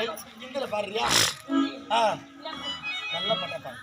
சரி, இந்துல பாருறியா ஆ. நல்ல பாட்டா பாரு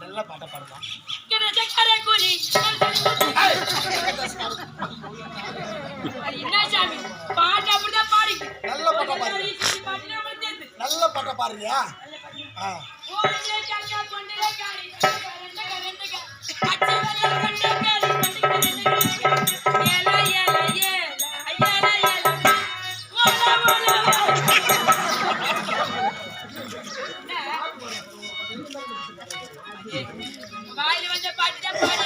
நல்ல பாட்டா பாடுமா கிரஜ கரகுரி ஏய் என்ன சாமி பாட்டு வாயில வந்த பாட்டு தான் பாடு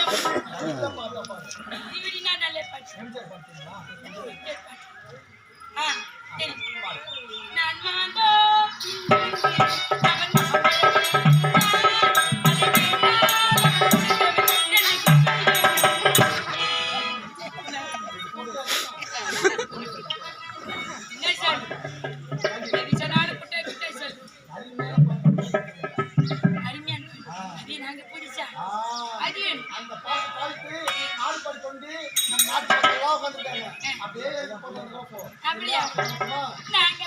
நல்ல பாட்டு. நான் இப்படின்னா அப்படியே. அப்படியா. நாங்க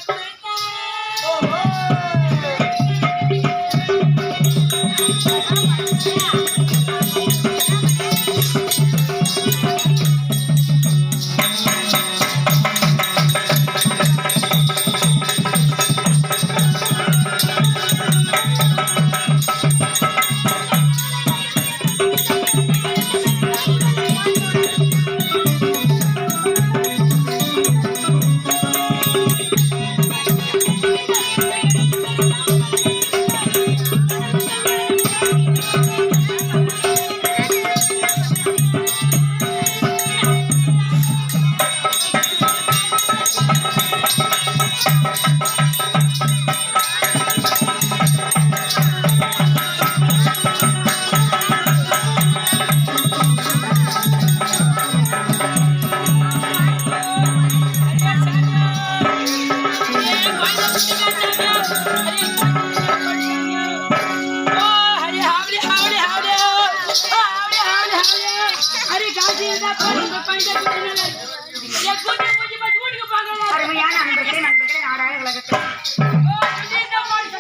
அருமையான அன்பர்களே நண்பர்களே நாடாள உலகத்தில்.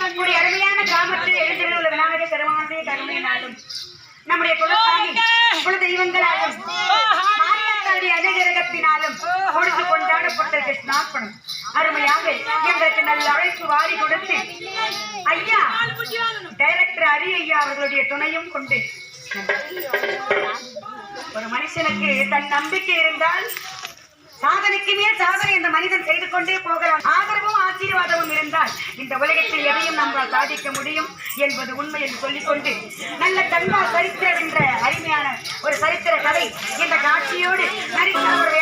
நம்முடைய அருமையான கிராமத்தில் எழுந்திருந்த விநாயகர் பெருமானுடைய கருணை நாளும். நம்முடைய குலசாமி குல தெய்வங்களாலும் மாரியத்தாருடைய அனுகிரகத்தினாலும் கொடுத்து கொண்டாடப்பட்ட கிருஷ்ணார்ப்பணம் அருமையாக எங்களுக்கு நல்ல அழைப்பு வாரி கொடுத்து ஐயா டைரக்டர் அரி ஐயா அவர்களுடைய துணையும் கொண்டு ஒரு மனுஷனுக்கு தன் நம்பிக்கை இருந்தால் சாதனைக்கு மேல் சாதனை இந்த மனிதன் செய்து கொண்டே போகலாம். ஆதரவும் ஆசீர்வாதமும் இருந்தால் இந்த உலகத்தில் எதையும் நம்மால் சாதிக்க முடியும் என்பது உண்மை என்று சொல்லிக்கொண்டு நல்ல கண்மா சரித்திரம் என்ற அருமையான ஒரு சரித்திர கதை என்ற காட்சியோடு நரிசார்